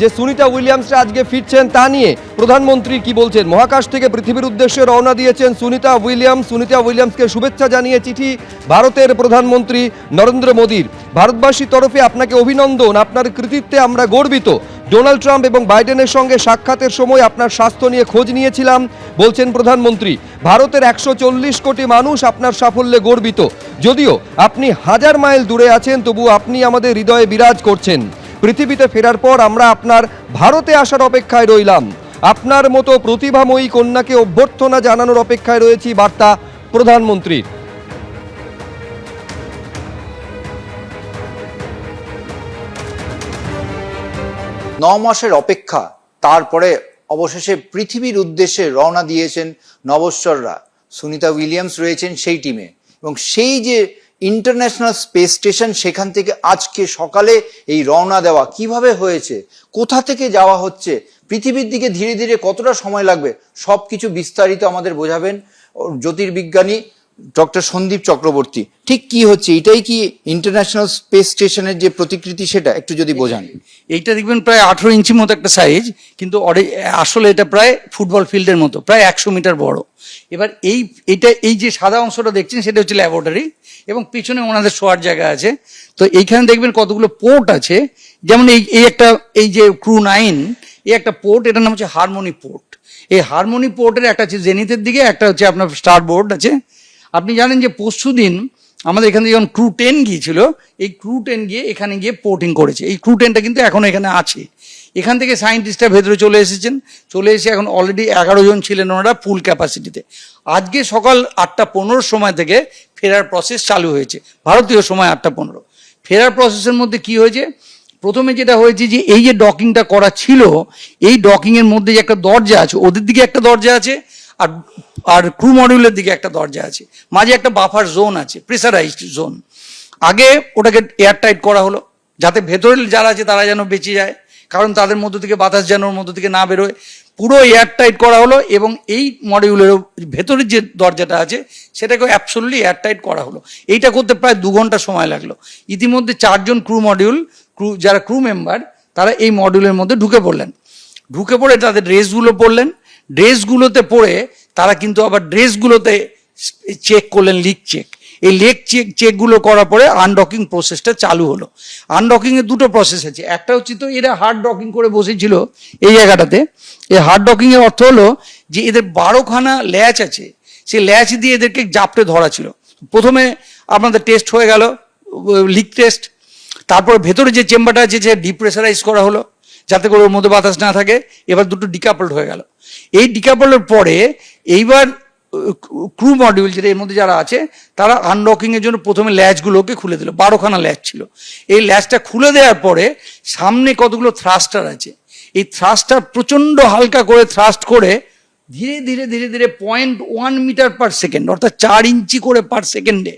যে সুনিতা উইলিয়ামসরা আজকে ফিরছেন তা নিয়ে প্রধানমন্ত্রী কি বলছেন? মহাকাশ থেকে পৃথিবীর উদ্দেশ্যে রওনা দিয়েছেন সুনিতা উইলিয়ামস। সুনিতা উইলিয়ামসকে শুভেচ্ছা জানিয়ে চিঠি ভারতের প্রধানমন্ত্রী নরেন্দ্র মোদীর। ভারতবাসীর তরফে আপনাকে অভিনন্দন। আপনার কৃতিত্বে আমরা গর্বিত। ডোনাল্ড ট্রাম্প এবং বাইডেনের সঙ্গে সাক্ষাতের সময় আপনার স্বাস্থ্য নিয়ে খোঁজ নিয়েছিলাম, বলছেন প্রধানমন্ত্রী। ভারতের একশো চল্লিশ কোটি মানুষ আপনার সাফল্যে গর্বিত। যদিও আপনি হাজার মাইল দূরে আছেন তবু আপনি আমাদের হৃদয়ে বিরাজ করছেন। পৃথিবীতে ফেরার পর আমরা আপনার ভারতে আসার অপেক্ষায় রইলাম। আপনার মতো প্রতিভাময়ী কন্যাকে অভ্যর্থনা জানানোর অপেক্ষায় রয়েছি, বার্তা প্রধানমন্ত্রীর ন মাসের অপেক্ষা, তারপরে অবশেষে পৃথিবীর উদ্দেশ্যে রওনা দিয়েছেন নবশ্বররা সুনিতা উইলিয়ামস রয়েছেন সেই টিমে এবং সেই যে ইন্টারন্যাশনাল স্পেস স্টেশন সেখান থেকে আজকে সকালে এই রওনা দেওয়া কীভাবে হয়েছে, কোথা থেকে যাওয়া হচ্ছে, পৃথিবীর দিকে ধীরে ধীরে কতটা সময় লাগবে সব কিছু বিস্তারিত আমাদের বোঝাবেন। জ্যোতির্বিজ্ঞানী ডক্টর সন্দীপ চক্রবর্তী, ঠিক কি হচ্ছে? এটাই কি ইন্টারন্যাশনাল স্পেস স্টেশনের যে প্রতিকৃতি সেটা? একটু যদি বোঝান। এইটা দেখবেন প্রায় আঠেরো ইঞ্চি মতো একটা সাইজ কিন্তু আসলে এটা প্রায় ফুটবল ফিল্ডের মতো, প্রায় একশো মিটার বড়। এবার এই, এটা, এই যে সাদা অংশটা দেখছেন, সেটা হচ্ছে ল্যাবরেটরি এবং পিছনে ওনাদের শোয়ার জায়গা আছে। তো এইখানে দেখবেন কতগুলো পোর্ট আছে। যেমন এই এই একটা, এই যে ক্রু নাইন এই একটা পোর্ট এটার নাম হচ্ছে হারমোনি পোর্ট এই হারমোনি পোর্টের একটা হচ্ছে জেনিথের দিকে, একটা হচ্ছে আপনার স্টার বোর্ড আছে। আপনি জানেন যে পরশু দিন আমাদের এখানে যখন ক্রু টেন গিয়েছিল, এই ক্রু টেন গিয়ে এখানে গিয়ে পোর্টিং করেছে। এই ক্রু টেনটা কিন্তু এখনও এখানে আছে। এখান থেকে সায়েন্টিস্টরা ভেতরে চলে এসেছেন। চলে এসে এখন অলরেডি এগারো জন ছিলেন ওনারা ফুল ক্যাপাসিটিতে আজকে সকাল আটটা পনেরোর সময় থেকে ফেরার প্রসেস চালু হয়েছে। ভারতীয় সময় আটটা পনেরো। ফেরার প্রসেসের মধ্যে কি হয়েছে? প্রথমে যেটা হয়েছে যে এই যে ডকিংটা করা ছিল, এই ডকিংয়ের মধ্যে যে একটা দরজা আছে, ওদের দিকে একটা দরজা আছে। আর আর ক্রু মডিউলের দিকে একটা দরজা আছে। মাঝে একটা বাফার জোন আছে প্রেসারাইজড জোন আগে ওটাকে এয়ার টাইট করা হলো, যাতে ভেতরে যারা আছে তারা যেন বেঁচে যায়, কারণ তাদের মধ্য থেকে বাতাস যেন ওর মধ্য থেকে না বেরোয়। পুরো এয়ার টাইট করা হলো এবং এই মডিউলের ভেতরের যে দরজাটা আছে সেটাকে অ্যাবসোলুটলি এয়ার টাইট করা হলো। এইটা করতে প্রায় দু ঘণ্টা সময় লাগল। ইতিমধ্যে চারজন ক্রু মডিউল ক্রু যারা ক্রু মেম্বার তারা এই মডিউলের মধ্যে ঢুকে পড়লেন। ঢুকে পড়ে তাদের ড্রেসগুলো পরলেন ড্রেসগুলোতে পরে তারা কিন্তু আবার ড্রেসগুলোতে চেক করলেন লিক চেক এই লেক চেক চেকগুলো করার পরে আনডকিং প্রসেসটা চালু হলো। আনডকিং এর দুটো প্রসেস আছে। একটা হচ্ছে তো এরা হার্ড ডকিং করে বসেছিল এই জায়গাটাতে। এই হার্ড ডকিং এর অর্থ হলো যে এদের বারোখানা ল্যাচ আছে। সেই ল্যাচ দিয়ে এদেরকে জাপটে ধরা ছিল। প্রথমে আপনাদের টেস্ট হয়ে গেল লিক টেস্ট তারপর ভেতরে যে চেম্বারটা আছে সে ডিপ্রেসারাইজ করা হলো। যাতে করে ওর মধ্যে বাতাস না থাকে। এবার দুটো ডিকাপল্ড হয়ে গেল। এই ডিকাপলের পরে এইবার ক্রু মডিউল যেটা এর মধ্যে যারা আছে, তারা আনলকিং এর জন্য প্রথমে ল্যাচগুলোকে খুলে দিল। বারোখানা ল্যাচ ছিল। এই ল্যাচটা খুলে দেওয়ার পরে সামনে কতগুলো থ্রাস্টার আছে। এই থ্রাস্টার প্রচণ্ড হালকা করে থ্রাস্ট করে ধীরে ধীরে ধীরে ধীরে point one metre per second অর্থাৎ চার ইঞ্চি করে পার সেকেন্ডে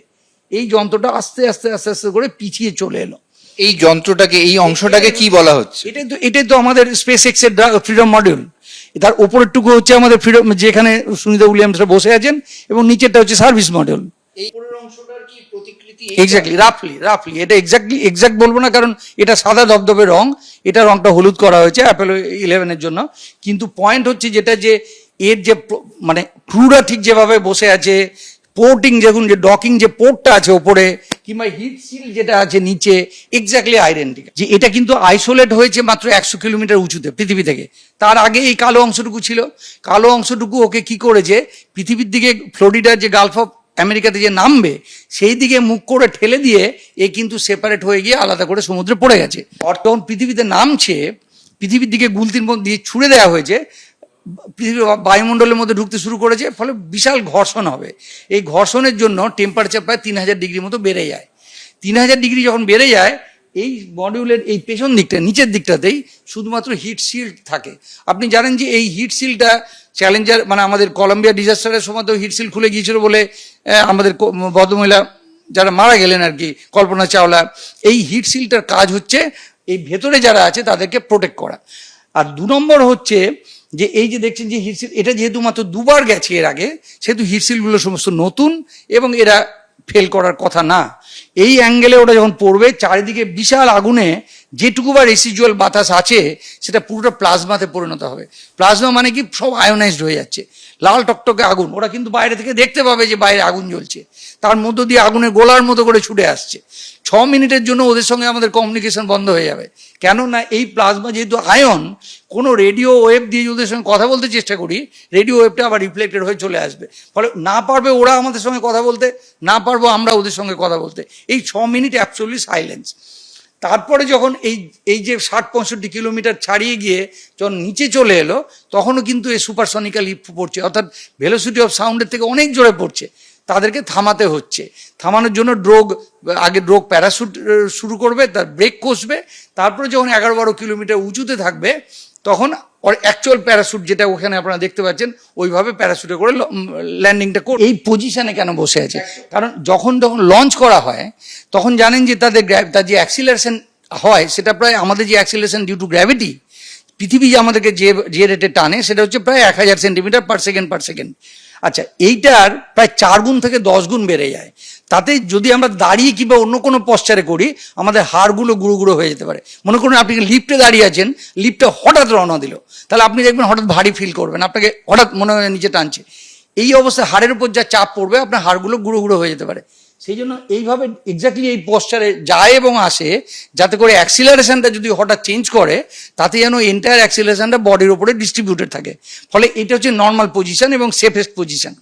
এই যন্ত্রটা আস্তে আস্তে আস্তে আস্তে করে পিছিয়ে চলে এলো। এই যন্ত্রটাকে এই অংশটাকে কি বলা হচ্ছে? এটাই তো এটাই তো আমাদের স্পেস এক্সের ফ্রিডম মডিউল তার উপরের টুকু হচ্ছে আমাদের ফ্রিডম যেখানে সুনিতা উইলিয়ামসরা বসে আছেন এবং নিচেরটা হচ্ছে সার্ভিস মডিউল এই অংশটার কি প্রতিকৃতি? এক্স্যাক্টলি রাফলি রাফলি এটা এক্স্যাক্টলি এক্স্যাক্ট বলব না কারণ এটা সাদা ধবধবে রং এটা রংটা হলুদ করা হয়েছে অ্যাপেল ইলেভেনের জন্য। কিন্তু পয়েন্ট হচ্ছে যেটা যে এর যে মানে ক্রুরা ঠিক যেভাবে বসে আছে পোর্টিং দেখুন যে ডকিং যে পোর্টটা আছে ওপরে কিংবা হিট সিল যেটা আছে নিচে এক্স্যাক্টলি আইডেন্টিক যে এটা কিন্তু আইসোলেট হয়েছে মাত্র একশো কিলোমিটার উঁচুতে পৃথিবী থেকে। তার আগে এই কালো অংশটুকু ছিল। কালো অংশটুকু ওকে কি করেছে? পৃথিবীর দিকে ফ্লোরিডার যে গালফ অফ আমেরিকাতে যে নামবে, সেই দিকে মুখ করে ঠেলে দিয়ে এ কিন্তু সেপারেট হয়ে গিয়ে আলাদা করে সমুদ্রে পড়ে গেছে। তখন পৃথিবীতে নামছে, পৃথিবীর দিকে গুলতির দিয়ে ছুড়ে দেওয়া হয়েছে পৃথিবীর বায়ুমণ্ডলের মধ্যে ঢুকতে শুরু করেছে, ফলে বিশাল ঘর্ষণ হবে। এই ঘর্ষণের জন্য টেম্পারেচার প্রায় তিন হাজার ডিগ্রি মতো বেড়ে যায়। তিন হাজার ডিগ্রি যখন বেড়ে যায়, এই মডিউলের এই পেছন দিকটা, নিচের দিকটাতেই শুধুমাত্র হিট শিল্ড থাকে। আপনি জানেন যে এই হিট শিল্ডটা চ্যালেঞ্জার মানে আমাদের কলম্বিয়া ডিজাস্টারের সময় তো হিট শিল্ড খুলে গিয়েছিল বলে আমাদের ভদ্রমহিলা যারা মারা গেলেন আর কি, কল্পনা চাওলা, এই হিট শিল্ডটার কাজ হচ্ছে, এই ভেতরে যারা আছে তাদেরকে প্রোটেক্ট করা। আর দু নম্বর হচ্ছে যে এই যে দেখছেন যে হিরসিল, এটা যেহেতু মাত্র দুবার গেছে এর আগে, সেহেতু হিরসিলগুলো সমস্ত নতুন এবং এরা ফেল করার কথা না। এই অ্যাঙ্গেলে ওটা যখন পড়বে, চারিদিকে বিশাল আগুনে যেটুকু বা রেসিজুয়াল বাতাস আছে, সেটা পুরোটা প্লাজমাতে পরিণত হবে। প্লাজমা মানে কি? সব আয়োনাইজড হয়ে যাচ্ছে। লাল টকটকে আগুন। ওরা কিন্তু বাইরে থেকে দেখতে পাবে যে বাইরে আগুন জ্বলছে। তার মধ্য দিয়ে আগুনের গোলার মতো করে ছুটে আসছে। ছ মিনিটের জন্য ওদের সঙ্গে আমাদের কমিউনিকেশন বন্ধ হয়ে যাবে। কেননা এই প্লাজমা যেহেতু আয়ন কোনো রেডিও ওয়েভ দিয়ে ওদের সঙ্গে কথা বলতে চেষ্টা করি রেডিও ওয়েভটা আবার রিফ্লেক্টেড হয়ে চলে আসবে। ফলে না পারবে ওরা আমাদের সঙ্গে কথা বলতে, না পারব আমরা ওদের সঙ্গে কথা বলতে। এই ছ মিনিট অ্যাবসোলি সাইলেন্স তারপরে যখন এই এই যে ষাট পঁয়ষট্টি কিলোমিটার ছাড়িয়ে গিয়ে যখন নিচে চলে এলো, তখনও কিন্তু এই সুপারসনিক্যাল ইফ পড়ছে। অর্থাৎ ভেলোসিটি অফ সাউন্ডের থেকে অনেক জোরে পড়ছে। তাদেরকে থামাতে হচ্ছে। থামানোর জন্য ড্রোগ আগে ড্রোগ প্যারাশুট শুরু করবে, তার ব্রেক কষবে। তারপরে যখন এগারো বারো কিলোমিটার উঁচুতে থাকবে তখন ওর অ্যাকচুয়াল প্যারাশুট যেটা ওখানে আপনারা দেখতে পাচ্ছেন, ওইভাবে প্যারাশুটে করে ল্যান্ডিংটা করে এই পজিশানে কেন বসে আছে? কারণ যখন যখন লঞ্চ করা হয়, তখন জানেন যে তাদের তার যে অ্যাক্সিলারেশন হয়, সেটা প্রায় আমাদের যে অ্যাক্সিলারেশন ডিউ টু গ্র্যাভিটি পৃথিবী যে আমাদেরকে যে যে রেটে টানে, সেটা হচ্ছে প্রায় এক হাজার centimetre per second per second আচ্ছা এইটার প্রায় চার গুণ থেকে দশ গুণ বেড়ে যায়। তাতে যদি আমরা দাঁড়িয়ে কিংবা অন্য কোনো পশ্চারে করি, আমাদের হাড়গুলো গুঁড়ো গুঁড়ো হয়ে যেতে পারে। মনে করুন আপনি লিফটে দাঁড়িয়ে আছেন লিফটে হঠাৎ রওনা দিল। তাহলে আপনি দেখবেন হঠাৎ ভারী ফিল করবেন, আপনাকে হঠাৎ মনে হয় নিচে টানছে। এই অবস্থায় হাড়ের উপর যা চাপ পড়বে, আপনার হাড়গুলো গুঁড়ো গুঁড়ো হয়ে যেতে পারে। সেই জন্য এইভাবে এক্স্যাক্টলি এই পশ্চারে যায় এবং আসে, যাতে করে অ্যাক্সিলারেশনটা যদি হঠাৎ চেঞ্জ করে, তাতে যেন এন্টায়ার অ্যাক্সিলারেশনটা বডির উপরে ডিস্ট্রিবিউটেড থাকে। ফলে এটা হচ্ছে নর্মাল পজিশন এবং সেফেস্ট পজিশন